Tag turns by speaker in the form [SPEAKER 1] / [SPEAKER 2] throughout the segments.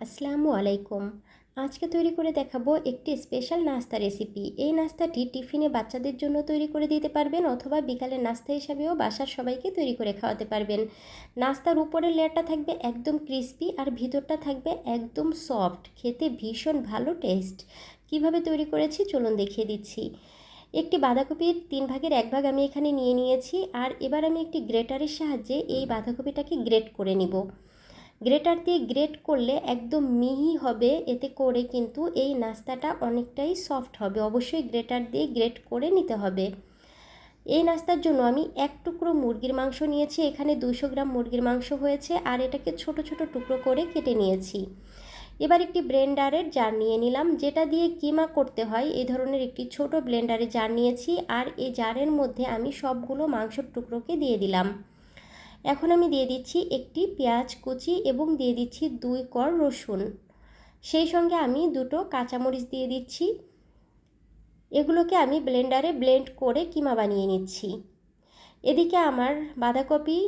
[SPEAKER 1] আসসালামু আলাইকুম। আজকে তৈরি করে দেখাবো একটি স্পেশাল নাস্তা রেসিপি। এই নাস্তাটি টিফিনে বাচ্চাদের জন্য তৈরি করে দিতে পারবেন অথবা বিকালের নাস্তা হিসাবেও বাসার সবাইকে তৈরি করে খাওয়াতে পারবেন। নাস্তার উপরের লেয়ারটা থাকবে একদম ক্রিস্পি আর ভিতরটা থাকবে একদম সফট। খেতে ভীষণ ভালো টেস্ট। কীভাবে তৈরি করেছি চলুন দেখিয়ে দিচ্ছি। একটি বাঁধাকপির তিন ভাগের এক ভাগ আমি এখানে নিয়ে নিয়েছি আর এবার আমি একটি গ্রেটারের সাহায্যে এই বাঁধাকপিটাকে গ্রেট করে নিব। গ্রেটার দিয়ে গ্রেট করলে একদম মিহি হবে, এতে করে কিন্তু এই নাস্তাটা অনেকটাই সফট হবে। অবশ্যই গ্রেটার দিয়ে গ্রেট করে নিতে হবে। এই নাস্তার জন্য আমি এক টুকরো মুরগির মাংস নিয়েছি, এখানে দুশো গ্রাম মুরগির মাংস হয়েছে, আর এটাকে ছোট ছোট টুকরো করে কেটে নিয়েছি। এবার একটি ব্লেন্ডারের জার নিয়ে নিলাম, যেটা দিয়ে কিমা করতে হয় এই ধরনের একটি ছোট ব্লেন্ডারে জার নিয়েছি, আর এই জারের মধ্যে আমি সবগুলো মাংসর টুকরোকে দিয়ে দিলাম। এখন আমি দিয়ে দিচ্ছি একটি পেঁয়াজ কুচি এবং দিয়ে দিচ্ছি দুই কর রসুন। সেই সঙ্গে আমি দুটো কাঁচামরিচ দিয়ে দিচ্ছি। এগুলোকে আমি ব্লেন্ডারে ব্লেন্ড করে কিমা বানিয়ে নিচ্ছি। এদিকে আমার বাঁধাকপি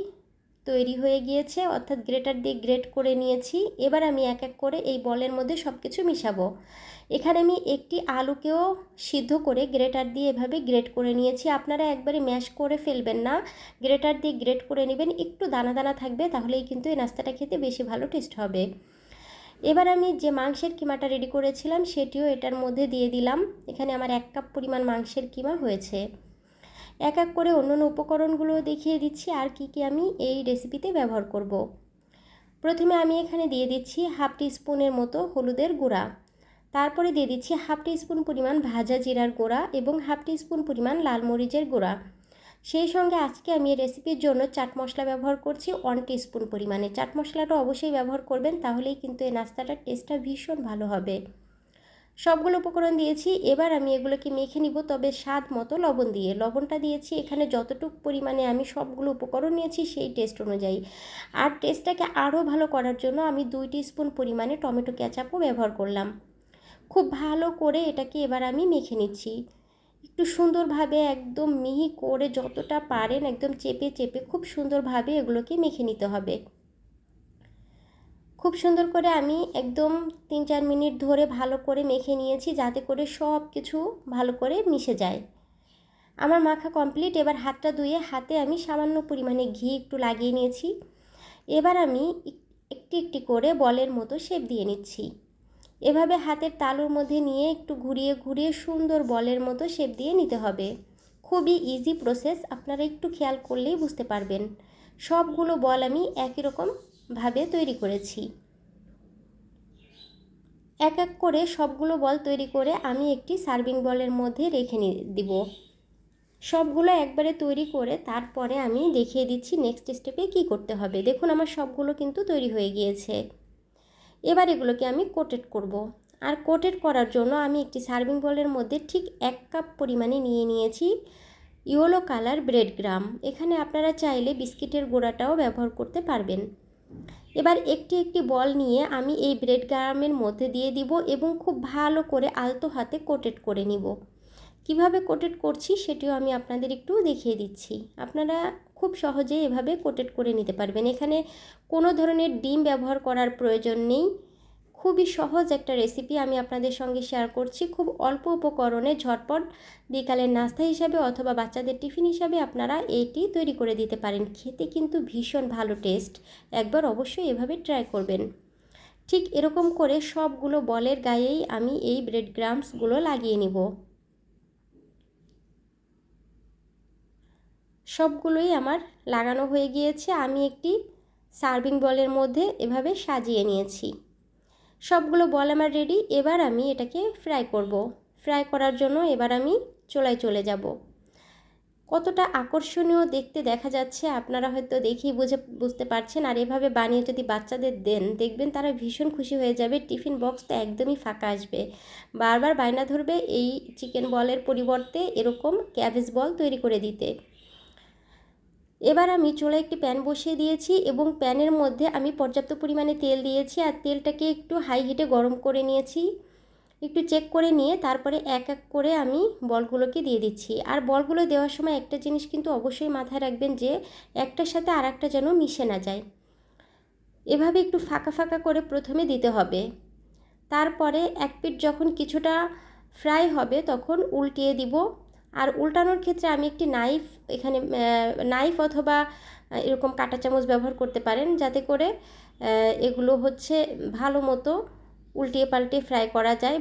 [SPEAKER 1] তৈরি হয়ে গিয়েছে, অর্থাৎ গ্রেটার দিয়ে গ্রেট করে নিয়েছি। এবার আমি এক এক করে এই বলের মধ্যে সব কিছু মিশাবো। এখানে আমি একটি আলুকেও সিদ্ধ করে গ্রেটার দিয়ে এভাবে গ্রেট করে নিয়েছি। আপনারা একবারে ম্যাশ করে ফেলবেন না। গ্রেটার দিয়ে গ্রেট করে নেবেন, একটু দানা দানা থাকবে, তাহলেই কিন্তু এই নাস্তাটা খেতে বেশি ভালো টেস্ট হবে। এবার আমি যে মাংসের কিমাটা রেডি করেছিলাম, সেটিও এটার মধ্যে দিয়ে দিলাম। এখানে আমার এক কাপ পরিমাণ মাংসের কিমা হয়েছে। এক এক করে অন্য অন্য উপকরণগুলো দেখিয়ে দিচ্ছি আর কি কি আমি এই রেসিপিতে ব্যবহার করব। প্রথমে আমি এখানে দিয়ে দিচ্ছি হাফ স্পুনের মতো হলুদের গুঁড়া। তারপরে দিয়ে দিচ্ছি হাফ স্পুন পরিমাণ ভাজা জিরার গুঁড়া এবং হাফ স্পুন পরিমাণ লাল মরিচের গুঁড়া। সেই সঙ্গে আজকে আমি এই রেসিপির জন্য চাট মশলা ব্যবহার করছি ওয়ান স্পুন পরিমাণে। চাট মশলাটা অবশ্যই ব্যবহার করবেন, তাহলেই কিন্তু এই নাস্তাটার টেস্টটা ভীষণ ভালো হবে। সবগুলো উপকরণ দিয়েছি। এবার আমি এগুলোকে মেখে নিব, তবে স্বাদ মতো লবণ দিয়ে। লবণটা দিয়েছি, এখানে যতটুক পরিমাণে আমি সবগুলো উপকরণ নিয়েছি সেই টেস্ট অনুযায়ী। আর টেস্টটাকে আরও ভালো করার জন্য আমি দুই স্পুন পরিমাণে টমেটো ক্যাচাপও ব্যবহার করলাম। খুব ভালো করে এটাকে এবার আমি মেখে নিচ্ছি। একটু সুন্দরভাবে, একদম মিহি করে যতটা পারেন, একদম চেপে চেপে খুব সুন্দরভাবে এগুলোকে মেখে নিতে হবে। খুব সুন্দর করে আমি একদম তিন চার মিনিট ধরে ভালো করে মেখে নিয়েছি যাতে করে সব কিছু ভালো করে মিশে যায়। আমার মাখা কমপ্লিট এবার হাতটা ধুয়ে হাতে আমি সামান্য পরিমাণে ঘি একটু লাগিয়ে নিয়েছি। এবার আমি একটি একটি করে বলের মতো শেপ দিয়ে নিচ্ছি। এভাবে হাতের তালুর মধ্যে নিয়ে একটু ঘুরিয়ে ঘুরিয়ে সুন্দর বলের মতো শেপ দিয়ে নিতে হবে। খুবই ইজি প্রসেস আপনারা একটু খেয়াল করলেই বুঝতে পারবেন। সবগুলো বল আমি একই রকমভাবে তৈরি করেছি। এক এক করে সবগুলো বল তৈরি করে আমি একটি সার্ভিং বলের মধ্যে রেখে দিব। সবগুলো একবারে তৈরি করে তারপরে আমি দেখিয়ে দিচ্ছি নেক্সট স্টেপে কি করতে হবে। দেখুন আমার সবগুলো কিন্তু তৈরি হয়ে গিয়েছে। এবার এগুলোকে আমি কোটেড করব। আর কোটেড করার জন্য আমি একটি সার্ভিং বলের মধ্যে ঠিক এক কাপ পরিমাণে নিয়ে নিয়েছি ইয়েলো কালার ব্রেড গ্রাম এখানে আপনারা চাইলে বিস্কিটের গোড়াটাও ব্যবহার করতে পারবেন। এবার একটি একটি বল নিয়ে আমি এই ব্রেড গ্রামের মধ্যে দিয়ে দিব এবং খুব ভালো করে আলতো হাতে কোটেড করে নিব। কীভাবে কোটেড করছি সেটিও আমি আপনাদের একটু দেখিয়ে দিচ্ছি। আপনারা খুব সহজে এভাবে কোটেড করে নিতে পারবেন। এখানে কোনো ধরনের ডিম ব্যবহার করার প্রয়োজন নেই। খুবই সহজ একটা রেসিপি আমি আপনাদের সঙ্গে শেয়ার করছি। খুব অল্প উপকরণে ঝটপট বিকালের নাস্তা হিসাবে অথবা বাচ্চাদের টিফিন হিসাবে আপনারা এটি তৈরি করে দিতে পারেন। খেতে কিন্তু ভীষণ ভালো টেস্ট একবার অবশ্যই এভাবে ট্রাই করবেন। ঠিক এরকম করে সবগুলো বলের গায়েই আমি এই ব্রেড গ্রামসগুলো লাগিয়ে নিব। সবগুলোই আমার লাগানো হয়ে গিয়েছে। আমি একটি সার্ভিং বলের মধ্যে এভাবে সাজিয়ে নিয়েছি। সবগুলো বল আমার রেডি এবার আমি এটাকে ফ্রাই করব। ফ্রাই করার জন্য এবার আমি চোলায় চলে যাব। কতটা আকর্ষণীয় দেখতে দেখা যাচ্ছে, আপনারা হয়তো দেখেই বুঝে, বুঝতে পারছেন। আর এভাবে বানিয়ে যদি বাচ্চাদের দেন, দেখবেন তারা ভীষণ খুশি হয়ে যাবে, টিফিন বক্সটা একদমই ফাঁকা আসবে। বারবার বায়না ধরবে এই চিকেন বলের পরিবর্তে এরকম ক্যাবেজ বল তৈরি করে দিতে। এবার আমি চুলে একটি প্যান বসিয়ে দিয়েছি এবং প্যানের মধ্যে আমি পর্যাপ্ত পরিমাণে তেল দিয়েছি আর তেলটাকে একটু হাই হিটে গরম করে নিয়েছি। একটু চেক করে নিয়ে তারপরে এক এক করে আমি বলগুলোকে দিয়ে দিচ্ছি। আর বলগুলো দেওয়ার সময় একটা জিনিস কিন্তু অবশ্যই মাথায় রাখবেন যে, একটার সাথে আর একটা যেন মিশে না যায়। এভাবে একটু ফাঁকা ফাঁকা করে প্রথমে দিতে হবে। তারপরে এক পিঠ যখন কিছুটা ফ্রাই হবে তখন উল্টিয়ে দিব। আর উল্টানোর ক্ষেত্রে আমি একটি নাইফ এখানে নাইফ অথবা এরকম কাঁটা চামচ ব্যবহার করতে পারেন যাতে করে এগুলো হচ্ছে ভালো মতো উল্টিয়ে পাল্টে ফ্রাই করা যায়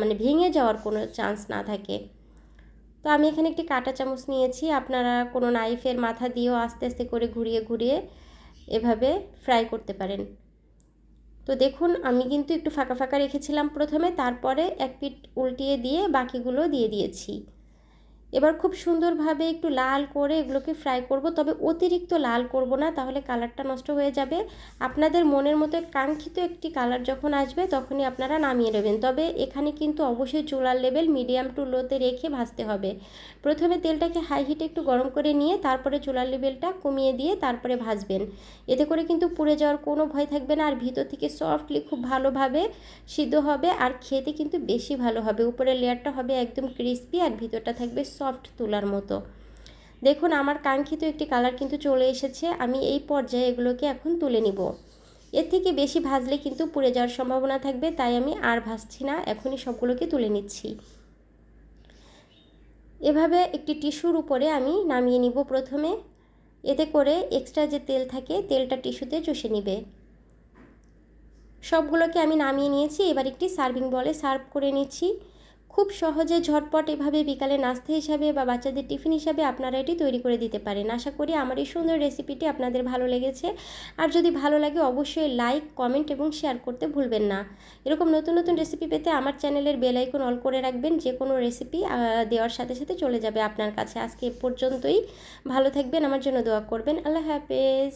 [SPEAKER 1] মানে ভেঙে যাওয়ার কোনো চান্স না থাকে। তো আমি এখানে একটি কাঁটা চামচ নিয়েছি, আপনারা কোনো নাইফের মাথা দিয়েও আস্তে আস্তে করে ঘুরিয়ে ঘুরিয়ে এভাবে ফ্রাই করতে পারেন। তো দেখুন, আমি কিন্তু একটু ফাঁকা ফাঁকা রেখেছিলাম প্রথমে, তারপরে এক পিঠ উল্টিয়ে দিয়ে বাকিগুলো দিয়ে দিয়েছি। এবার খুব সুন্দরভাবে একটু লাল করে এগুলোকে ফ্রাই করব, তবে অতিরিক্ত লাল করব না, তাহলে কালারটা নষ্ট হয়ে যাবে। আপনাদের মনের মতো কাঙ্ক্ষিত একটি কালার যখন আসবে, তখনই আপনারা নামিয়ে নেবেন। তবে এখানে কিন্তু অবশ্যই চুলার লেভেল মিডিয়াম টু লোতে রেখে ভাজতে হবে। প্রথমে তেলটাকে হাই হিটে একটু গরম করে নিয়ে, তারপরে চুলার লেভেলটা কমিয়ে দিয়ে তারপরে ভাজবেন। এতে করে কিন্তু পুড়ে যাওয়ার কোনো ভয় থাকবে না, আর ভিতর থেকে সফটলি খুব ভালোভাবে সিদ্ধ হবে, আর খেতে কিন্তু বেশি ভালো হবে। উপরের লেয়ারটা হবে একদম ক্রিস্পি আর ভিতরটা থাকবে সফট তুলার মতো। দেখুন, আমার কাঙ্ক্ষিত একটি কালার কিন্তু চলে এসেছে। আমি এই পর্যায়ে এগুলোকে এখন তুলে নিব। এর থেকে বেশি ভাজলে কিন্তু পুড়ে যাওয়ার সম্ভাবনা থাকবে, তাই আমি আর ভাজছি না, এখনই সবগুলোকে তুলে নিচ্ছি। এভাবে একটি টিস্যুর উপরে আমি নামিয়ে নিব প্রথমে। এতে করে এক্সট্রা যে তেল থাকে, তেলটা টিস্যুতে চষে নিবে। সবগুলোকে আমি নামিয়ে নিয়েছি, এবার একটি সার্ভিং বলে সার্ভ করে নিচ্ছি। খুব সহজে ঝটপট এভাবে বিকালে নাস্তা হিসাবে বা বাচ্চাদের টিফিন হিসাবে আপনারা এটি তৈরি করে দিতে পারেন। আশা করি আমার এই সুন্দর রেসিপিটি আপনাদের ভালো লেগেছে। আর যদি ভালো লাগে অবশ্যই লাইক, কমেন্ট এবং শেয়ার করতে ভুলবেন না। এরকম নতুন নতুন রেসিপি পেতে আমার চ্যানেলের বেল আইকন অল করে রাখবেন। যে কোনো রেসিপি দেওয়ার সাথে সাথে চলে যাবে আপনার কাছে। আজকে এ পর্যন্তই। ভালো থাকবেন, আমার জন্য দোয়া করবেন। আল্লাহ হাফেজ।